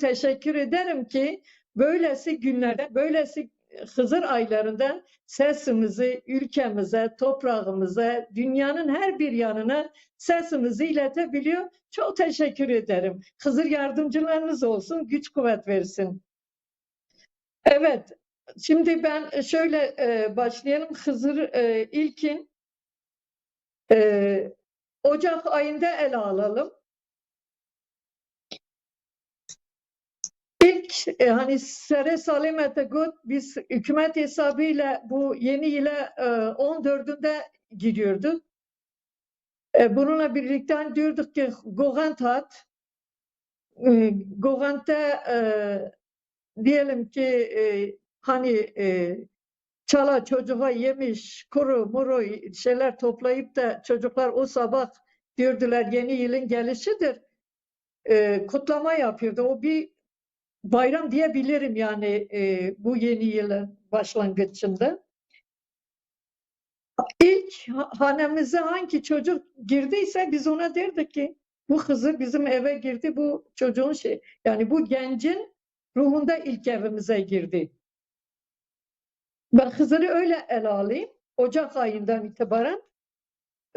teşekkür ederim ki böylesi günlerde, böylesi Hızır aylarında sesimizi ülkemize, toprağımıza, dünyanın her bir yanına sesimizi iletebiliyor. Çok teşekkür ederim. Hızır yardımcılarınız olsun, güç kuvvet versin. Evet, şimdi ben şöyle e, başlayalım. Hızır e, ilkin e, Ocak ayında ele alalım. İlk e, hani Sere Salimete Gut biz hükümet hesabıyla bu yeni yıla e, 14'ünde giriyorduk. E, bununla birlikte hani diyorduk ki Gogantat e, Gogant'ta e, diyelim ki e, hani e, çala çocuğa yemiş kuru muru şeyler toplayıp da çocuklar o sabah diyordular yeni yılın gelişidir. E, kutlama yapıyordu. O bir bayram diyebilirim yani e, bu yeni yılın başlangıcında. İlk ha- hanemize hangi çocuk girdiyse biz ona derdik ki bu Hızır bizim eve girdi bu çocuğun şey yani bu gencin ruhunda ilk evimize girdi. Ben Hızır'ı öyle ele alayım. Ocak ayından itibaren.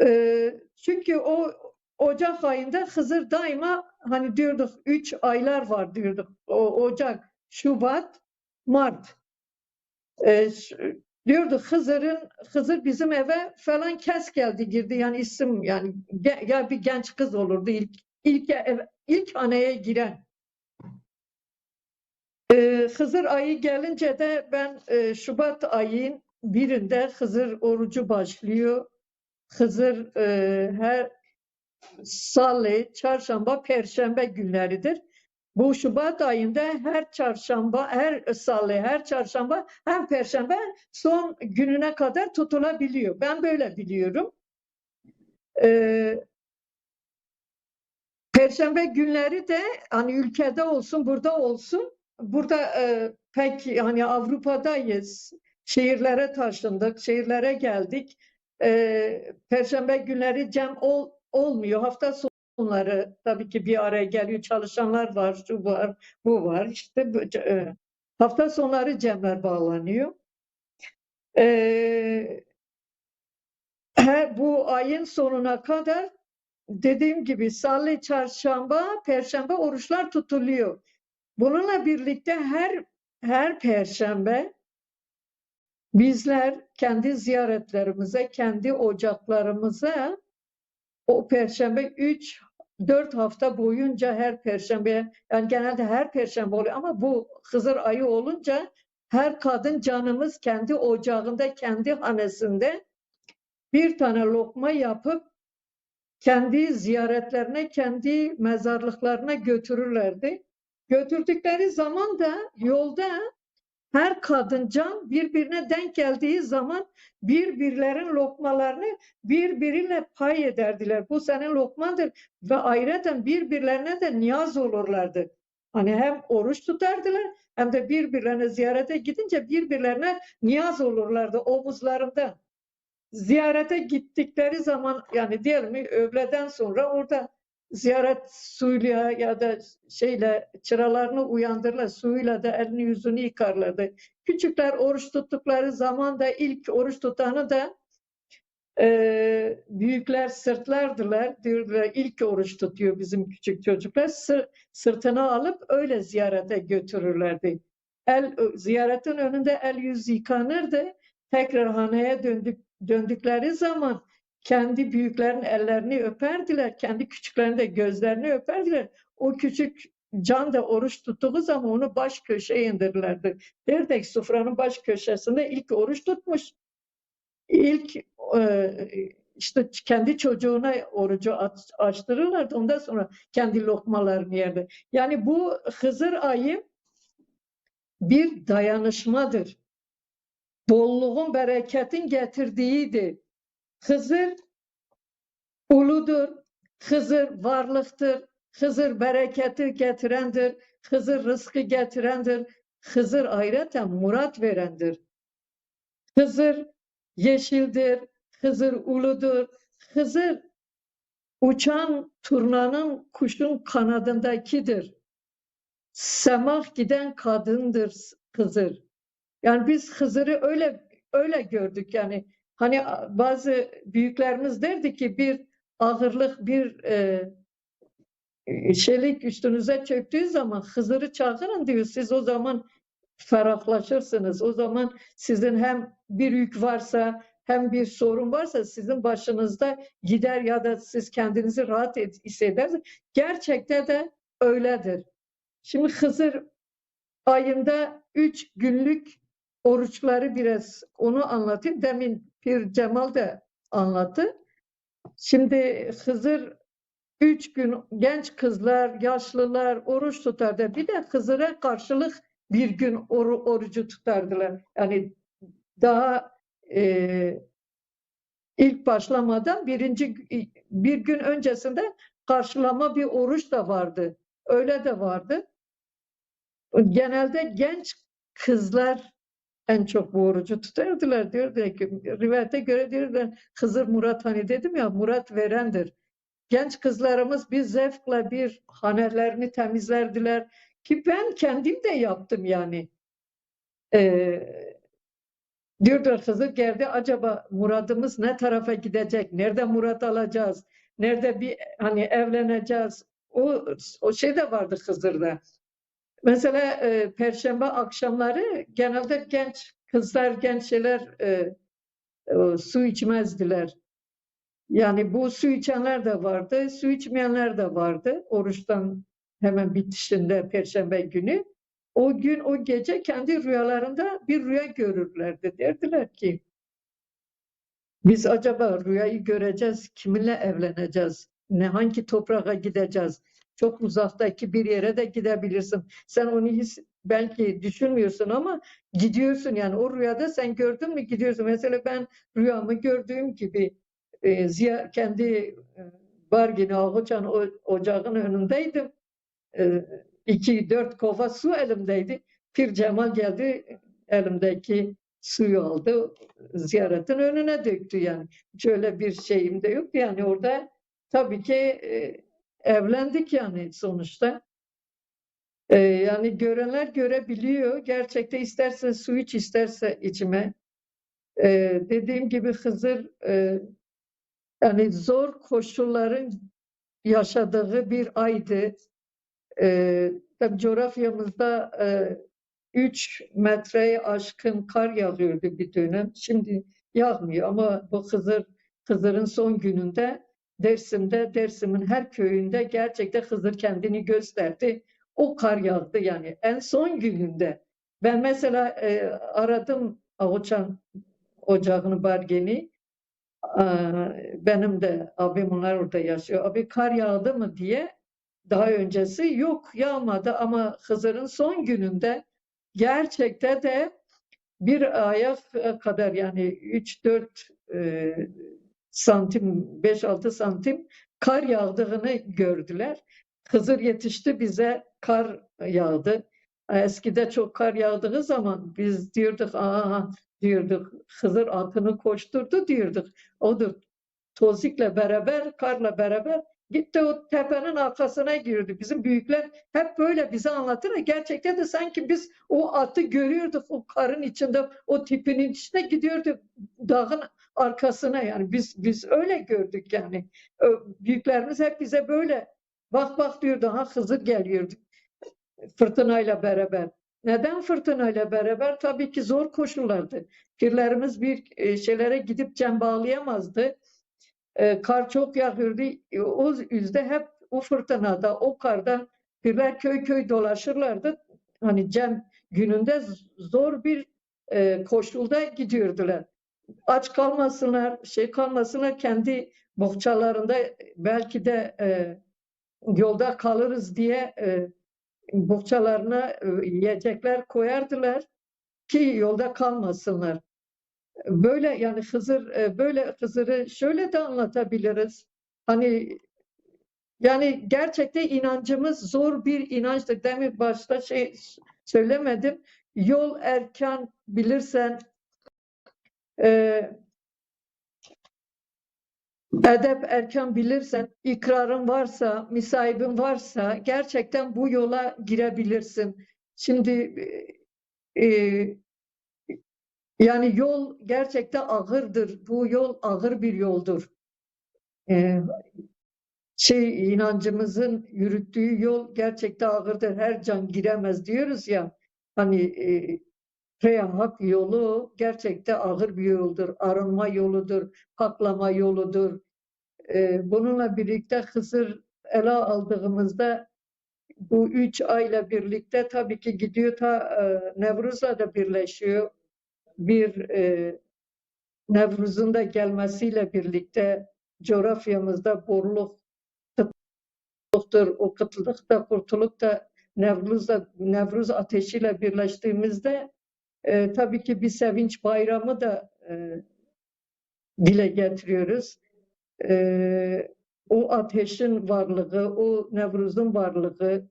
Ee, çünkü o Ocak ayında Hızır daima hani diyorduk üç aylar var diyorduk. O Ocak, Şubat, Mart. Ş- diyorduk Hızır'ın Hızır bizim eve falan kes geldi girdi yani isim yani ya bir genç kız olurdu ilk ilk ev, ilk haneye giren. Ee, Hızır ayı gelince de ben e, Şubat ayın birinde Hızır orucu başlıyor. Hızır e, her Salı, Çarşamba, Perşembe günleridir. Bu Şubat ayında her çarşamba, her salı, her çarşamba, hem perşembe son gününe kadar tutulabiliyor. Ben böyle biliyorum. Ee, Perşembe günleri de hani ülkede olsun, burada olsun. Burada e, pek hani Avrupa'dayız. Şehirlere taşındık, şehirlere geldik. Ee, Perşembe günleri cem ol, olmuyor. Hafta sonları tabii ki bir araya geliyor. Çalışanlar var, şu var, bu var. İşte e, hafta sonları cemler bağlanıyor. Ee, her, bu ayın sonuna kadar dediğim gibi salı, çarşamba, perşembe oruçlar tutuluyor. Bununla birlikte her her perşembe bizler kendi ziyaretlerimize, kendi ocaklarımıza o perşembe 3 4 hafta boyunca her perşembe yani genelde her perşembe oluyor ama bu Hızır ayı olunca her kadın canımız kendi ocağında, kendi hanesinde bir tane lokma yapıp kendi ziyaretlerine, kendi mezarlıklarına götürürlerdi. Götürdükleri zaman da yolda her kadıncan birbirine denk geldiği zaman birbirlerin lokmalarını birbiriyle pay ederdiler. Bu senin lokmandır ve ayrıca birbirlerine de niyaz olurlardı. Hani hem oruç tutardılar hem de birbirlerine ziyarete gidince birbirlerine niyaz olurlardı omuzlarında ziyarete gittikleri zaman yani diyelim öğleden sonra orada ziyaret suyla ya da şeyle çıralarını uyandırırlar. Suyla da elini yüzünü yıkarlardı. Küçükler oruç tuttukları zaman da ilk oruç tutanı da e, büyükler sırtlardılar. Diyorlar ilk oruç tutuyor bizim küçük çocuklar. Sı- sırtına alıp öyle ziyarete götürürlerdi. El, ziyaretin önünde el yüz yıkanırdı. Tekrar haneye döndük, döndükleri zaman kendi büyüklerin ellerini öperdiler. Kendi küçüklerin de gözlerini öperdiler. O küçük can da oruç tuttuğu zaman onu baş köşeye indirirlerdi. Derdik sofranın baş köşesinde ilk oruç tutmuş. İlk e, işte kendi çocuğuna orucu aç- açtırırlardı. Ondan sonra kendi lokmalarını yerdi. Yani bu Hızır ayı bir dayanışmadır. Bolluğun, bereketin getirdiğidir. Hızır uludur. Hızır varlıktır. Hızır bereketi getirendir. Hızır rızkı getirendir. Hızır ayrıca murat verendir. Hızır yeşildir. Hızır uludur. Hızır uçan turnanın kuşun kanadındakidir. semah giden kadındır Hızır. Yani biz Hızır'ı öyle öyle gördük yani. Hani bazı büyüklerimiz derdi ki bir ağırlık bir e, şeylik üstünüze çöktüğü zaman Hızır'ı çağırın diyor. Siz o zaman ferahlaşırsınız. O zaman sizin hem bir yük varsa hem bir sorun varsa sizin başınızda gider ya da siz kendinizi rahat hissedersiniz. Gerçekte de öyledir. Şimdi Hızır ayında üç günlük oruçları biraz onu anlatayım. Demin Pir Cemal de anlattı. Şimdi Hızır üç gün genç kızlar, yaşlılar oruç tutardı. Bir de Hızır'a karşılık bir gün oru- orucu tutardılar. Yani daha e, ilk başlamadan birinci bir gün öncesinde karşılama bir oruç da vardı. Öyle de vardı. Genelde genç kızlar en çok bu orucu tutardılar. Diyordu ki rivayete göre diyorlar Hızır Murat hani dedim ya Murat verendir. Genç kızlarımız bir zevkle bir hanelerini temizlerdiler ki ben kendim de yaptım yani. Ee, diyorlar Hızır geldi acaba muradımız ne tarafa gidecek? Nerede murat alacağız? Nerede bir hani evleneceğiz? O, o şey de vardı Hızır'da. Mesela e, Perşembe akşamları genelde genç kızlar, genç şeyler e, e, su içmezdiler. Yani bu su içenler de vardı, su içmeyenler de vardı. Oruçtan hemen bitişinde Perşembe günü. O gün, o gece kendi rüyalarında bir rüya görürlerdi. Derdiler ki, biz acaba rüyayı göreceğiz, kiminle evleneceğiz, ne hangi toprağa gideceğiz? Çok uzaktaki bir yere de gidebilirsin. Sen onu hiç belki düşünmüyorsun ama gidiyorsun yani o rüyada sen gördün mü gidiyorsun. Mesela ben rüyamı gördüğüm gibi e, Ziya kendi e, Bargini Ağuçan o- ocağın önündeydim. E, iki dört kova su elimdeydi. Pir Cemal geldi elimdeki suyu aldı ziyaretin önüne döktü yani. Şöyle bir şeyim de yok yani orada tabii ki e, evlendik yani sonuçta. E, yani görenler görebiliyor. Gerçekte isterse su iç isterse içme. E, dediğim gibi Hızır e, yani zor koşulların yaşadığı bir aydı. Ee, tabii coğrafyamızda e, 3 metreye aşkın kar yağıyordu bir dönem. Şimdi yağmıyor ama bu Hızır Hızır'ın son gününde Dersim'de, Dersim'in her köyünde gerçekten Hızır kendini gösterdi. O kar yağdı yani en son gününde. Ben mesela e, aradım Ağuçan ocağını, Bargeni. Aa, Benim de abim onlar orada yaşıyor. Abi kar yağdı mı diye daha öncesi yok yağmadı ama Hızır'ın son gününde gerçekte de bir ayak kadar yani 3-4 e, santim 5-6 santim kar yağdığını gördüler. Hızır yetişti bize kar yağdı. Eskide çok kar yağdığı zaman biz diyorduk aa diyorduk Hızır atını koşturdu diyorduk. Odur tozikle beraber, karla beraber gitti o tepenin arkasına girdi. Bizim büyükler hep böyle bize anlatır. Gerçekten de sanki biz o atı görüyorduk o karın içinde, o tipinin içine gidiyorduk dağın arkasına yani biz biz öyle gördük yani. Büyüklerimiz hep bize böyle bak bak diyordu ha Hızır geliyordu fırtınayla beraber. Neden fırtınayla beraber? Tabii ki zor koşullardı. Pirlerimiz bir e, şeylere gidip cem bağlayamazdı. E, kar çok yağıyordu. E, O yüzden hep o fırtınada, o karda pirler köy köy dolaşırlardı. Hani cem gününde zor bir koşulda gidiyordular. Aç kalmasınlar, şey kalmasınlar kendi bohçalarında belki de e, yolda kalırız diye e, bohçalarına e, yiyecekler koyardılar ki yolda kalmasınlar. Böyle yani Hızır e, böyle Hızır'ı şöyle de anlatabiliriz. Hani yani gerçekten inancımız zor bir inançtır. Demin başta şey söylemedim. Yol erken bilirsen e, edep erken bilirsen, ikrarın varsa, misahibin varsa gerçekten bu yola girebilirsin. Şimdi e, e, yani yol gerçekten ağırdır. Bu yol ağır bir yoldur. E, şey inancımızın yürüttüğü yol gerçekten ağırdır. Her can giremez diyoruz ya. Hani e, Freya hak yolu gerçekten ağır bir yoldur. Arınma yoludur, haklama yoludur. E, bununla birlikte Hızır ele aldığımızda bu üç ayla birlikte tabii ki gidiyor ta e, Nevruz'la da birleşiyor. Bir e, Nevruz'un da gelmesiyle birlikte coğrafyamızda borluk, kıtlıktır. O kıtlıkta kurtulup da Nevruz'la, Nevruz ateşiyle birleştiğimizde e, tabii ki bir sevinç bayramı da e, dile getiriyoruz. E, o ateşin varlığı, o Nevruz'un varlığı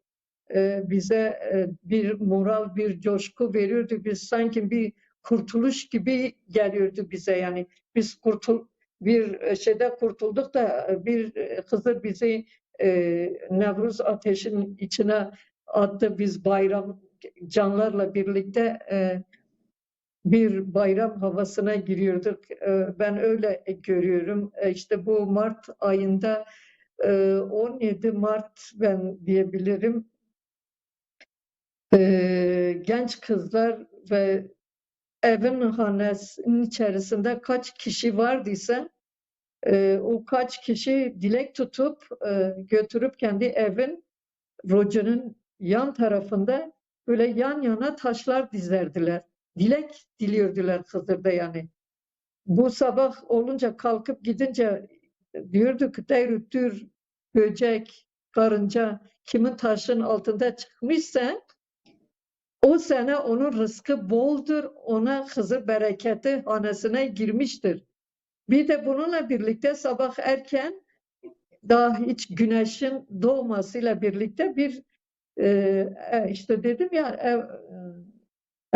e, bize e, bir moral, bir coşku veriyordu. Biz sanki bir kurtuluş gibi geliyordu bize yani. Biz kurtul bir e, şeyde kurtulduk da e, bir e, Hızır bizi e, Nevruz ateşinin içine attı. Biz bayram canlarla birlikte e, bir bayram havasına giriyorduk. E, ben öyle görüyorum. E, işte bu Mart ayında e, 17 Mart ben diyebilirim. E, genç kızlar ve evin hanesinin içerisinde kaç kişi vardıysa e, o kaç kişi dilek tutup e, götürüp kendi evin rocanın yan tarafında böyle yan yana taşlar dizerdiler. Dilek diliyordular Hızır'da yani. Bu sabah olunca kalkıp gidince diyorduk deyrüttür böcek, karınca kimin taşın altında çıkmışsa o sene onun rızkı boldur, ona Hızır bereketi hanesine girmiştir. Bir de bununla birlikte sabah erken daha hiç güneşin doğmasıyla birlikte bir e, işte dedim ya ev,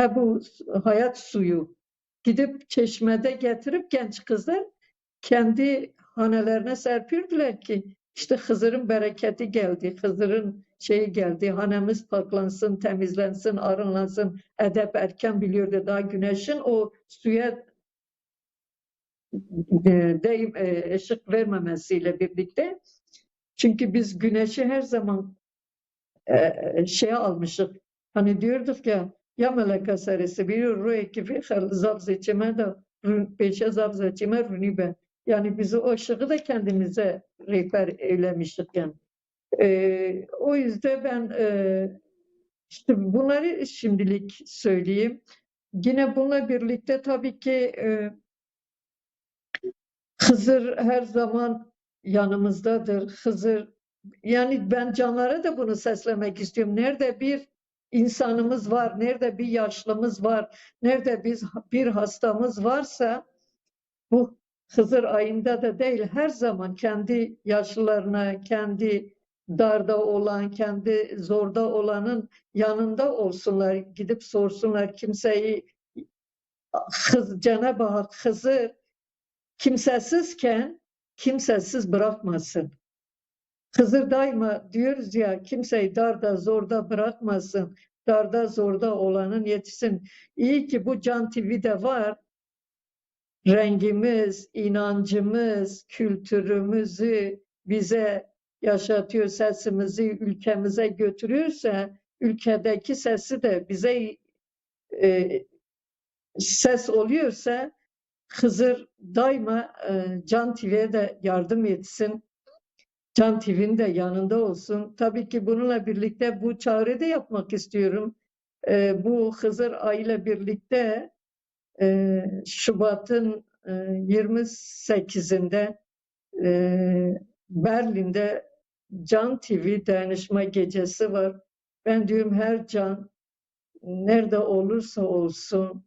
e, bu hayat suyu gidip çeşmede getirip genç kızlar kendi hanelerine serpirdiler ki işte Hızır'ın bereketi geldi, Hızır'ın şeyi geldi, hanemiz paklansın, temizlensin, arınlansın. Edep erken biliyordu daha güneşin o suya deyim e, ışık vermemesiyle birlikte. Çünkü biz güneşi her zaman e, şeye almışık. Hani diyorduk ya ya meleka serisi bir ruh ekibi zav seçime de peşe zav seçime rünibe. Yani bizi o ışığı da kendimize rehber eylemiştik yani. E, o yüzden ben e, işte bunları şimdilik söyleyeyim. Yine bununla birlikte tabii ki e, Hızır her zaman yanımızdadır. Hızır yani ben canlara da bunu seslemek istiyorum. Nerede bir insanımız var, nerede bir yaşlımız var, nerede biz bir hastamız varsa bu Hızır ayında da değil her zaman kendi yaşlılarına, kendi darda olan, kendi zorda olanın yanında olsunlar, gidip sorsunlar kimseyi Hız, Cenab-ı Hak Hızır kimsesizken kimsesiz bırakmasın. Hızır daima diyoruz ya kimseyi darda zorda bırakmasın. Darda zorda olanın yetişsin. İyi ki bu Can TV'de var. Rengimiz, inancımız, kültürümüzü bize yaşatıyor, sesimizi ülkemize götürüyorsa ülkedeki sesi de bize e, ses oluyorsa Hızır daima e, Can TV'ye de yardım etsin. Can TV'nin de yanında olsun. Tabii ki bununla birlikte bu çağrı da yapmak istiyorum. E, bu Hızır ayıyla birlikte e, Şubat'ın e, 28'inde e, Berlin'de Can TV dayanışma gecesi var. Ben diyorum her can nerede olursa olsun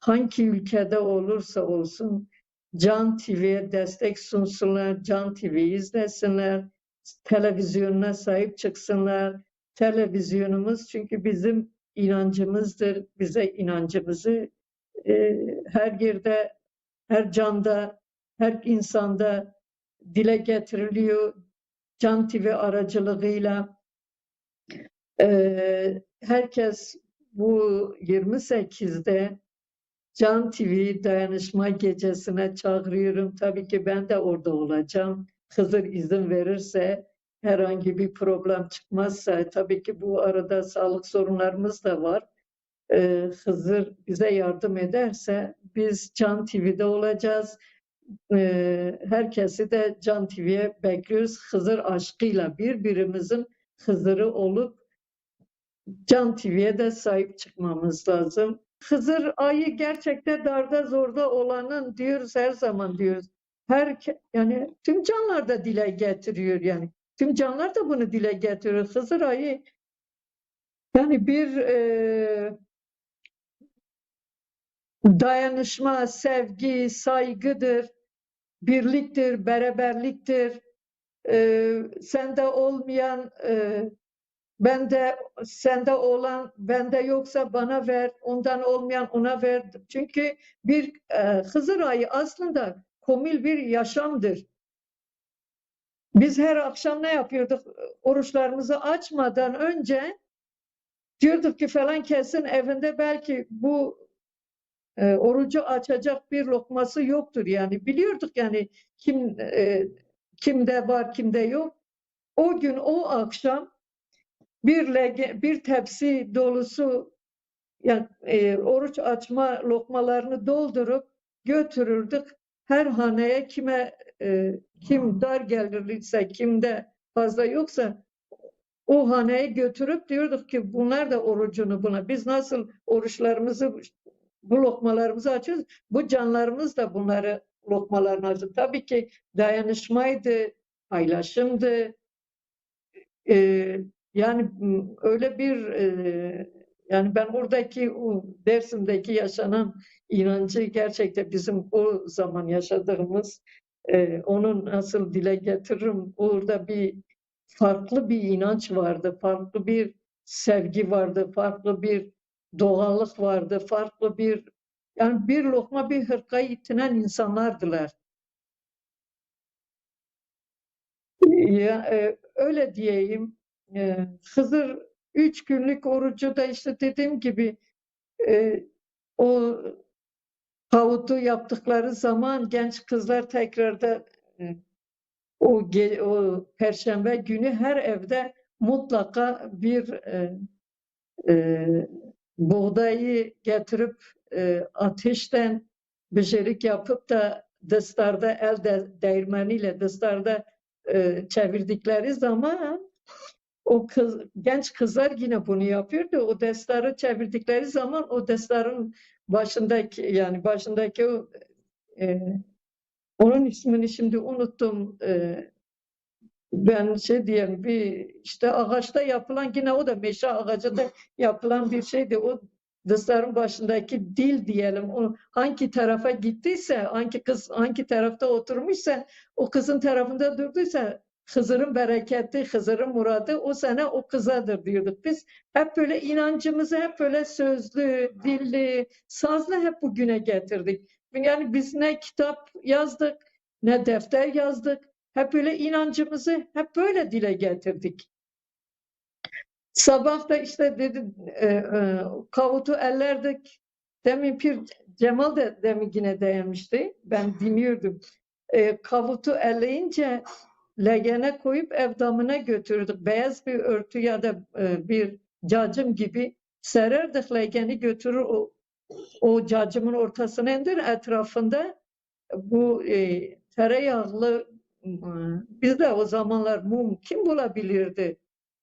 hangi ülkede olursa olsun Can TV'ye destek sunsunlar, Can TV'yi izlesinler, televizyonuna sahip çıksınlar. Televizyonumuz çünkü bizim inancımızdır. Bize inancımızı e, her yerde, her canda, her insanda dile getiriliyor Can TV aracılığıyla. Ee, herkes bu 28'de Can TV dayanışma gecesine çağırıyorum. Tabii ki ben de orada olacağım. Hızır izin verirse, herhangi bir problem çıkmazsa, tabii ki bu arada sağlık sorunlarımız da var. Ee, Hızır bize yardım ederse biz Can TV'de olacağız. Ee, herkesi de Can TV'ye bekliyoruz. Hızır aşkıyla birbirimizin Hızır'ı olup Can TV'ye de sahip çıkmamız lazım. Hızır ayı gerçekten darda zorda olanın diyoruz her zaman diyoruz. Her yani tüm canlar da dile getiriyor yani. Tüm canlar da bunu dile getiriyor. Hızır ayı yani bir e, dayanışma, sevgi, saygıdır, birliktir, beraberliktir. E, sende olmayan e, bende sende olan bende yoksa bana ver, ondan olmayan ona ver. Çünkü bir e, Hızır ayı aslında komil bir yaşamdır. Biz her akşam ne yapıyorduk? Oruçlarımızı açmadan önce diyorduk ki falan kesin evinde belki bu e, orucu açacak bir lokması yoktur yani. Biliyorduk yani kim e, kimde var kimde yok. O gün o akşam bir lege, bir tepsi dolusu yani e, oruç açma lokmalarını doldurup götürürdük. Her haneye kime e, kim dar gelirliyse kimde fazla yoksa o haneye götürüp diyorduk ki bunlar da orucunu buna. Biz nasıl oruçlarımızı bu lokmalarımızı açıyoruz. Bu canlarımız da bunları lokmalarını açıyor. Tabii ki dayanışmaydı, paylaşımdı. Ee, yani öyle bir yani ben oradaki o Dersim'deki yaşanan inancı gerçekten bizim o zaman yaşadığımız e, onun nasıl dile getiririm orada bir farklı bir inanç vardı, farklı bir sevgi vardı, farklı bir doğallık vardı, farklı bir yani bir lokma bir hırkayı itinen insanlardılar. Ya, e, öyle diyeyim. E, Hızır üç günlük orucu da işte dediğim gibi e, o havutu yaptıkları zaman genç kızlar tekrar da e, o, o perşembe günü her evde mutlaka bir e, e, buğdayı getirip e, ateşten beşerik yapıp da dıstarda el de, değirmeniyle dıstarda e, çevirdikleri zaman o kız, genç kızlar yine bunu yapıyordu. O destarı çevirdikleri zaman o destarın başındaki yani başındaki o e, onun ismini şimdi unuttum. E, ben şey diyeyim bir işte ağaçta yapılan yine o da meşe ağacında yapılan bir şeydi. O dısların başındaki dil diyelim. O hangi tarafa gittiyse, hangi kız hangi tarafta oturmuşsa, o kızın tarafında durduysa Hızır'ın bereketi, Hızır'ın muradı o sene o kızadır diyorduk biz. Hep böyle inancımızı hep böyle sözlü, dilli, sazlı hep bugüne getirdik. Yani biz ne kitap yazdık, ne defter yazdık. Hep böyle inancımızı hep böyle dile getirdik. Sabah da işte dedi e, e, kavutu ellerdik. Demin Pir Cemal da demin yine değinmişti. Ben dinliyordum. E, kavutu elleyince legene koyup ev damına götürdük. Beyaz bir örtü ya da e, bir cacım gibi sererdik legeni götürür o, o cacımın ortasına indir etrafında bu e, tereyağlı e, bizde o zamanlar mum kim bulabilirdi?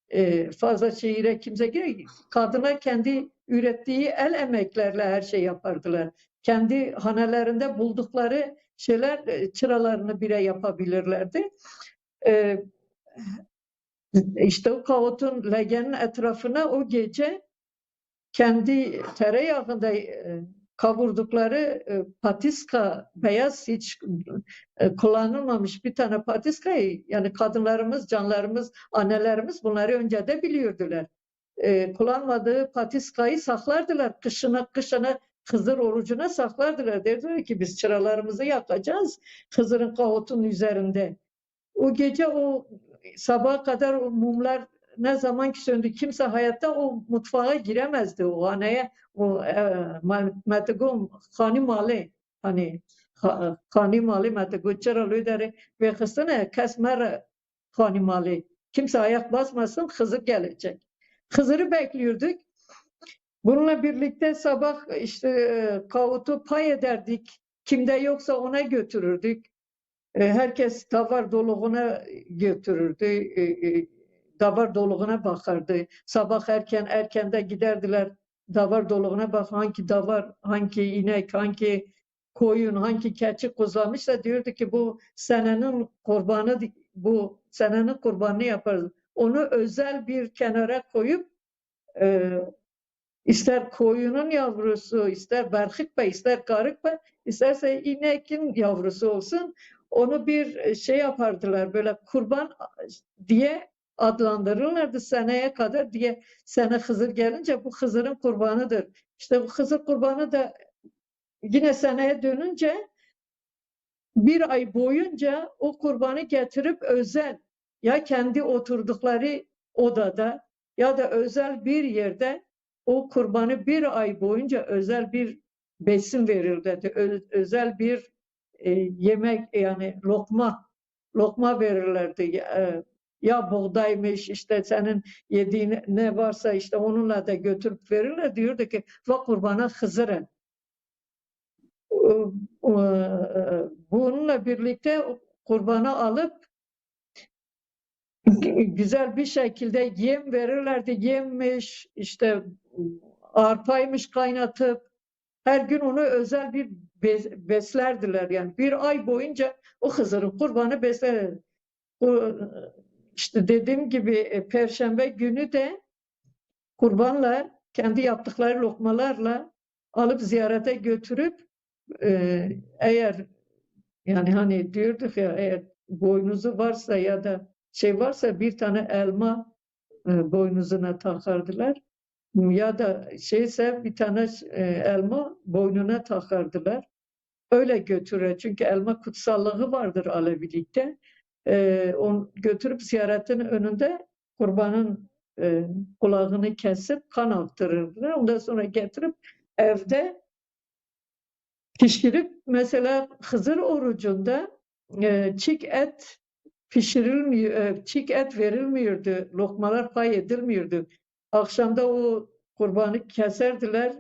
E, fazla şehire kimse gerek. Kadına kendi ürettiği el emeklerle her şey yapardılar. Kendi hanelerinde buldukları şeyler e, çıralarını bile yapabilirlerdi. E, işte o kavutun legenin etrafına o gece kendi tereyağında e, kavurdukları e, patiska beyaz hiç e, kullanılmamış bir tane patiskayı yani kadınlarımız, canlarımız, annelerimiz bunları önce de biliyordular. Kullanmadığı patiskayı saklardılar. Kışına kışına Hızır orucuna saklardılar. Derdiler ki biz çıralarımızı yakacağız Hızır'ın kavutun üzerinde. O gece o sabaha kadar o mumlar ne zaman ki söndü kimse hayatta o mutfağa giremezdi o haneye o e, metegum khani mali hani ha- khani mali metegu çeralı deri ve kısene kesmer khani mali kimse ayak basmasın Hızır gelecek. Hızır'ı bekliyorduk. Bununla birlikte sabah işte e, kavutu pay ederdik. Kimde yoksa ona götürürdük. E, Herkes davar doluğuna götürürdü. e, e, Davar doluğuna bakardı. Sabah erken erkende giderdiler. Davar doluğuna bak hangi davar, hangi inek, hangi koyun, hangi keçi kuzlamışsa diyordu ki bu senenin kurbanı, bu senenin kurbanını yaparız. Onu özel bir kenara koyup e, ister koyunun yavrusu, ister berkik bey, ister karık bey, isterse inekin yavrusu olsun. Onu bir şey yapardılar böyle kurban diye adlandırırlardı seneye kadar diye sene Hızır gelince bu Hızır'ın kurbanıdır. İşte bu Hızır kurbanı da yine seneye dönünce bir ay boyunca o kurbanı getirip özel ya kendi oturdukları odada ya da özel bir yerde o kurbanı bir ay boyunca özel bir besin verirlerdi. Ö- özel bir e, yemek yani lokma lokma verirlerdi. Ya, ya buğdaymış işte senin yediğin ne varsa işte onunla da götürüp verirler. Diyordu ki va kurbana hızırın. Bununla birlikte kurbanı alıp güzel bir şekilde yem verirlerdi. Yemmiş, işte arpaymış kaynatıp her gün onu özel bir be- beslerdiler. Yani bir ay boyunca o Hızır'ın kurbanı besler. Bu, işte dediğim gibi e, Perşembe günü de kurbanla kendi yaptıkları lokmalarla alıp ziyarete götürüp e, eğer yani hani diyorduk ya eğer boynuzu varsa ya da şey varsa bir tane elma e, boynuzuna takardılar. Ya da şeyse bir tane e, elma boynuna takardılar. Öyle götürür. Çünkü elma kutsallığı vardır Alevilikte. E, onu götürüp ziyaretin önünde kurbanın e, kulağını kesip kan aktırırdılar. Ondan sonra getirip evde pişirip mesela Hızır orucunda e, çiğ et pişirilmiyor, e, çiğ et verilmiyordu. Lokmalar pay edilmiyordu. Akşamda o kurbanı keserdiler.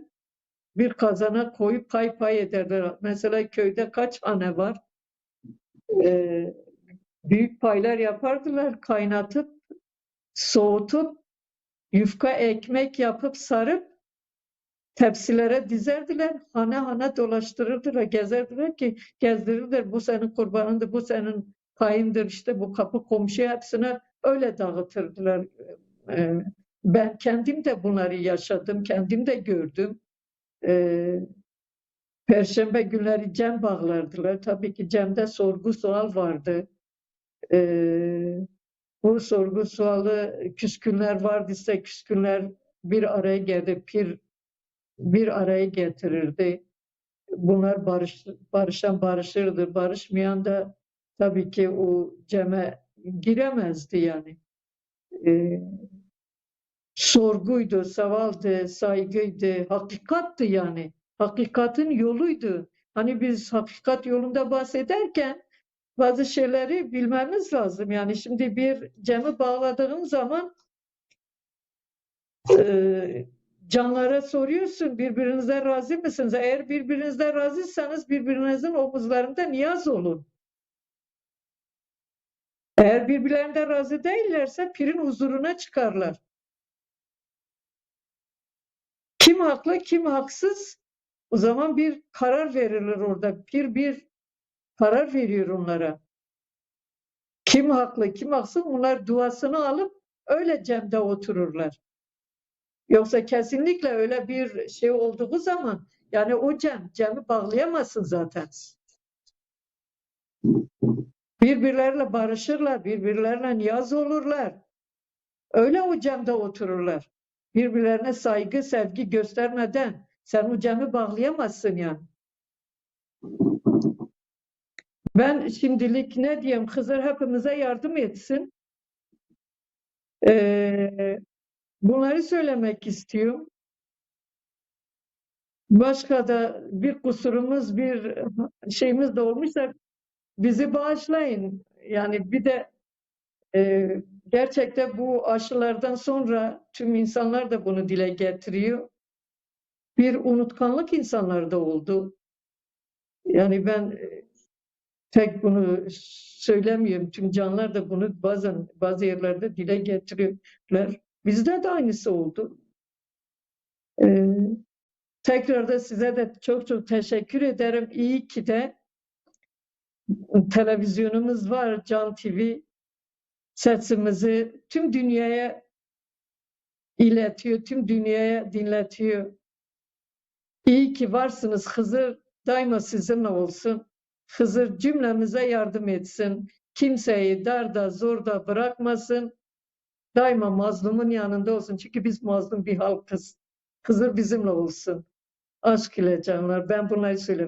Bir kazana koyup pay pay ederler. Mesela köyde kaç hane var? E, büyük paylar yapardılar. Kaynatıp, soğutup, yufka ekmek yapıp sarıp tepsilere dizerdiler. Hane hane dolaştırırdılar, gezerdiler ki gezdirirler. Bu senin kurbanındır, bu senin payındır. işte bu kapı komşu hepsine öyle dağıtırdılar. Ee, Ben kendim de bunları yaşadım, kendim de gördüm. Ee, Perşembe günleri cem bağlardılar. Tabii ki cemde sorgu sual vardı. Ee, bu sorgu sualı küskünler vardıysa küskünler bir araya geldi. Pir bir araya getirirdi. Bunlar barış, barışan barışırdı. Barışmayan da tabii ki o ceme giremezdi yani. Ee, sorguydu, savaldı, saygıydı, hakikattı yani. Hakikatin yoluydu. Hani biz hakikat yolunda bahsederken bazı şeyleri bilmemiz lazım. Yani şimdi bir cemi bağladığın zaman e, canlara soruyorsun birbirinize razı mısınız? Eğer birbirinizden razıysanız birbirinizin omuzlarında niyaz olun. Eğer birbirlerinden razı değillerse pirin huzuruna çıkarlar. Kim haklı, kim haksız? O zaman bir karar verilir orada. Pir bir karar veriyor onlara. Kim haklı, kim haksız? Bunlar duasını alıp öyle cemde otururlar. Yoksa kesinlikle öyle bir şey olduğu zaman yani o cem, cemi bağlayamazsın zaten. Birbirleriyle barışırlar, birbirlerine niyaz olurlar. Öyle o cemde otururlar. Birbirlerine saygı, sevgi göstermeden sen o cemi bağlayamazsın yani. Ben şimdilik ne diyeyim Hızır hepimize yardım etsin. Ee, bunları söylemek istiyorum. Başka da bir kusurumuz, bir şeyimiz de olmuşsa bizi bağışlayın. Yani bir de e, gerçekten bu aşılardan sonra tüm insanlar da bunu dile getiriyor. Bir unutkanlık insanlarda oldu. Yani ben e, tek bunu söylemiyorum. Tüm canlılar da bunu bazen bazı yerlerde dile getiriyorlar. Bizde de aynısı oldu. Ee, tekrar da size de çok çok teşekkür ederim. İyi ki de televizyonumuz var, Can TV sesimizi tüm dünyaya iletiyor, tüm dünyaya dinletiyor. İyi ki varsınız. Hızır daima sizinle olsun. Hızır cümlemize yardım etsin. Kimseyi darda, zorda bırakmasın. Daima mazlumun yanında olsun. Çünkü biz mazlum bir halkız. Hızır bizimle olsun. Aşk ile canlar. Ben bunları söylüyorum.